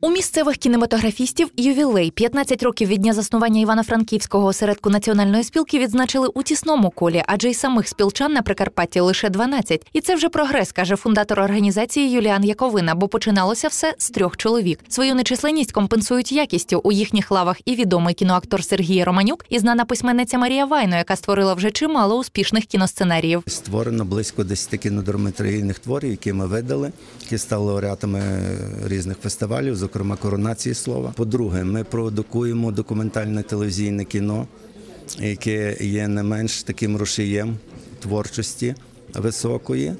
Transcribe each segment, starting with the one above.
У місцевих кінематографістів ювілей 15 років від дня заснування Івано-Франківського осередку національної спілки відзначили у тісному колі, адже й самих спілчан на Прикарпатті лише 12. І це вже прогрес, каже фундатор організації Юліан Яковина, бо починалося все з трьох чоловік. Свою нечисленність компенсують якістю у їхніх лавах і відомий кіноактор Сергій Романюк, і знана письменниця Марія Вайно, яка створила вже чимало успішних кіностценаріїв. Створено близько 10 кінодраматургійних творів, які ми видали, які стали лауреатами різних фестивалів, зокрема коронації слова. По-друге, ми продукуємо документальне телевізійне кіно, яке є не менш таким рушієм творчості високої.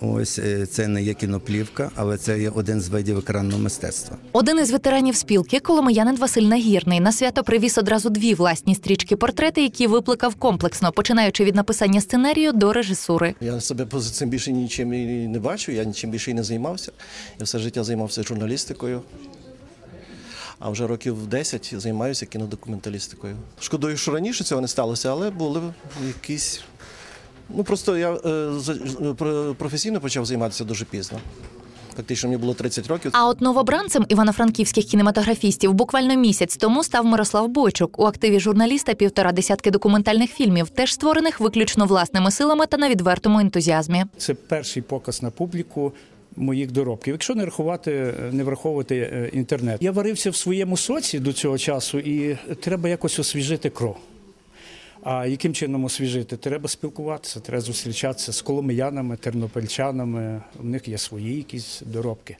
Ось е, це не є кіноплівка, але це є один з видів екранного мистецтва. Один із ветеранів спілки, Коломиянин Василь Нагірний, на свято привіз одразу дві власні стрічки портрети, які викликав комплексно, починаючи від написання сценарію до режисури. Я себе поза цим більше нічим і не бачу, я нічим більше і не займався. Я все життя займався журналістикою. А вже років 10 займаюся кінодокументалістикою. Шкодую, що раніше цього не сталося, але були якісь. Ну просто я е, про- професійно почав займатися дуже пізно. Фактично, мені було 30 років. А от новобранцем івано-франківських кінематографістів буквально місяць тому став Мирослав Бойчук. У активі журналіста півтора десятки документальних фільмів, теж створених виключно власними силами та на відвертому ентузіазмі. Це перший показ на публіку моїх доробків. Якщо не рахувати, не враховувати е, інтернет. Я варився в своєму соці до цього часу, і треба якось освіжити кров. А яким чином освіжити? Треба спілкуватися, треба зустрічатися з коломиянами, тернопільчанами. У них є свої якісь доробки.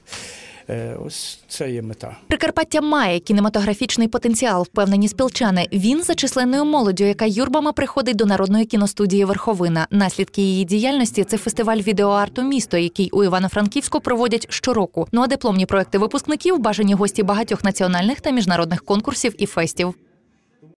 Е, Ось це є мета. Прикарпаття має кінематографічний потенціал, впевнені спілчани. Він за численною молоддю, яка юрбами приходить до народної кіностудії Верховина. Наслідки її діяльності це фестиваль відеоарту місто, який у Івано-Франківську проводять щороку. Ну а дипломні проекти випускників бажані гості багатьох національних та міжнародних конкурсів і фестів.